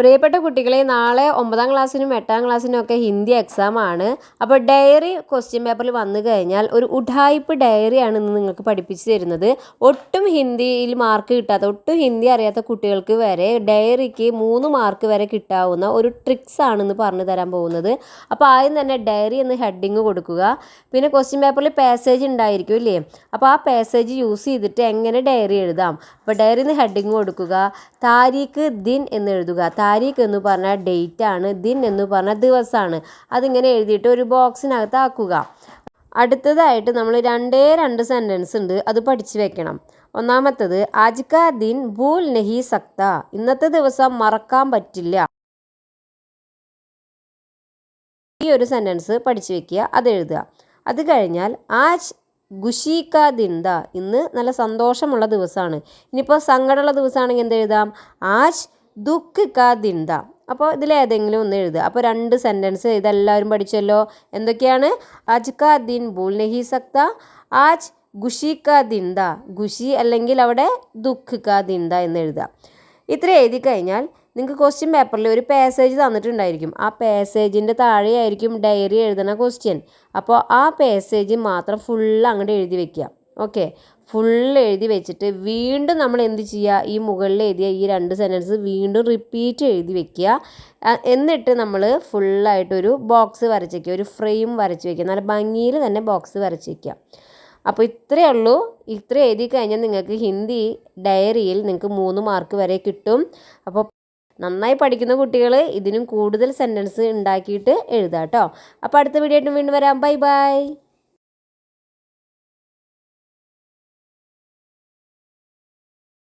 പ്രിയപ്പെട്ട കുട്ടികളെ നാളെ ഒമ്പതാം ക്ലാസ്സിനും എട്ടാം ക്ലാസ്സിനും ഒക്കെ ഹിന്ദി എക്സാം ആണ്. അപ്പോൾ ഡയറി ക്വസ്റ്റ്യൻ പേപ്പറിൽ വന്നു കഴിഞ്ഞാൽ ഒരു ഉഡായിപ്പ് ഡയറിയാണ് ഇന്ന് നിങ്ങൾക്ക് പഠിപ്പിച്ചു തരുന്നത്. ഒട്ടും ഹിന്ദിയിൽ മാർക്ക് കിട്ടാത്ത ഒട്ടും ഹിന്ദി അറിയാത്ത കുട്ടികൾക്ക് വരെ ഡയറിക്ക് മൂന്ന് മാർക്ക് വരെ കിട്ടാവുന്ന ഒരു ട്രിക്സ് ആണെന്ന് പറഞ്ഞു തരാൻ പോകുന്നത്. അപ്പോൾ ആദ്യം തന്നെ ഡയറി എന്ന് ഹെഡിങ് കൊടുക്കുക. പിന്നെ ക്വസ്റ്റ്യൻ പേപ്പറിൽ പാസേജ് ഉണ്ടായിരിക്കും ഇല്ലേ അപ്പോൾ ആ പാസേജ് യൂസ് ചെയ്തിട്ട് എങ്ങനെ ഡയറി എഴുതാം? അപ്പോൾ ഡയറി എന്ന് ഹെഡിങ് കൊടുക്കുക. താരീഖ് ദിൻ എന്ന് എഴുതുക. താരീഖ് എന്ന് പറഞ്ഞാൽ ഡേറ്റ് ആണ് ദിൻ എന്ന് പറഞ്ഞാൽ ദിവസമാണ് അതിങ്ങനെ എഴുതിയിട്ട് ഒരു ബോക്സിനകത്ത് ആക്കുക. അടുത്തതായിട്ട് നമ്മൾ രണ്ടേ രണ്ട് സെന്റൻസ് ഉണ്ട് അത് പഠിച്ചു വെക്കണം. ഒന്നാമത്തത് ആജ് കാ ദിൻ ഭൂൽ നഹി സക്ത ഇന്നത്തെ ദിവസം മറക്കാൻ പറ്റില്ല. ഈ ഒരു സെന്റൻസ് പഠിച്ചു വെക്കുക അത് എഴുതുക. അത് കഴിഞ്ഞാൽ ആജ് ഖുഷി കാ ദിൻ ദ ഇന്ന് നല്ല സന്തോഷമുള്ള ദിവസമാണ് ഇനിയിപ്പോൾ സങ്കടമുള്ള ദിവസമാണെങ്കിൽ എന്ത് എഴുതാം? ആജ് ദുഃഖ് കാ ദിൻ ദ അപ്പോൾ ഇതിലേതെങ്കിലും ഒന്ന് എഴുതുക. അപ്പോൾ രണ്ട് സെന്റൻസ് ഇതെല്ലാവരും പഠിച്ചല്ലോ. എന്തൊക്കെയാണ്? അജ് കാ ദിൻ ഭൂൽ നഹി സക്ത ആജ് ഖുഷി കാ ദിന്ത ഖുഷി അല്ലെങ്കിൽ അവിടെ ദുഃഖ് കാ ദിന്ത എന്ന് എഴുതുക. ഇത്ര എഴുതി കഴിഞ്ഞാൽ നിങ്ങൾക്ക് ക്വസ്റ്റ്യൻ പേപ്പറിൽ ഒരു പാസേജ് തന്നിട്ടുണ്ടായിരിക്കും. ആ പാസേജിന്റെ താഴെയായിരിക്കും ഡയറി എഴുതുന്ന ക്വസ്റ്റ്യൻ അപ്പോൾ ആ പാസേജ് മാത്രം ഫുൾ അങ്ങോട്ട് എഴുതി വെക്കുക. ഓക്കെ. ഫുൾ എഴുതി വെച്ചിട്ട് വീണ്ടും നമ്മൾ എന്ത് ചെയ്യുക? ഈ മുകളിൽ എഴുതിയ ഈ രണ്ട് സെന്റൻസ് വീണ്ടും റിപ്പീറ്റ് എഴുതി വെക്കുക. എന്നിട്ട് നമ്മൾ ഫുള്ളായിട്ടൊരു ബോക്സ് വരച്ച് വയ്ക്കുക ഒരു ഫ്രെയിം വരച്ച് വയ്ക്കുക നല്ല ഭംഗിയിൽ തന്നെ ബോക്സ് വരച്ച് വയ്ക്കുക അപ്പോൾ ഇത്രയേ ഉള്ളൂ. ഇത്ര എഴുതി കഴിഞ്ഞാൽ നിങ്ങൾക്ക് ഹിന്ദി ഡയറിയിൽ നിങ്ങൾക്ക് മൂന്ന് മാർക്ക് വരെ കിട്ടും. അപ്പോൾ നന്നായി പഠിക്കുന്ന കുട്ടികൾ ഇതിനും കൂടുതൽ സെന്റൻസ് ഉണ്ടാക്കിയിട്ട് എഴുതാം കേട്ടോ. അപ്പോൾ അടുത്ത വീഡിയോ ആയിട്ട് വീണ്ടും വരാം. Bye bye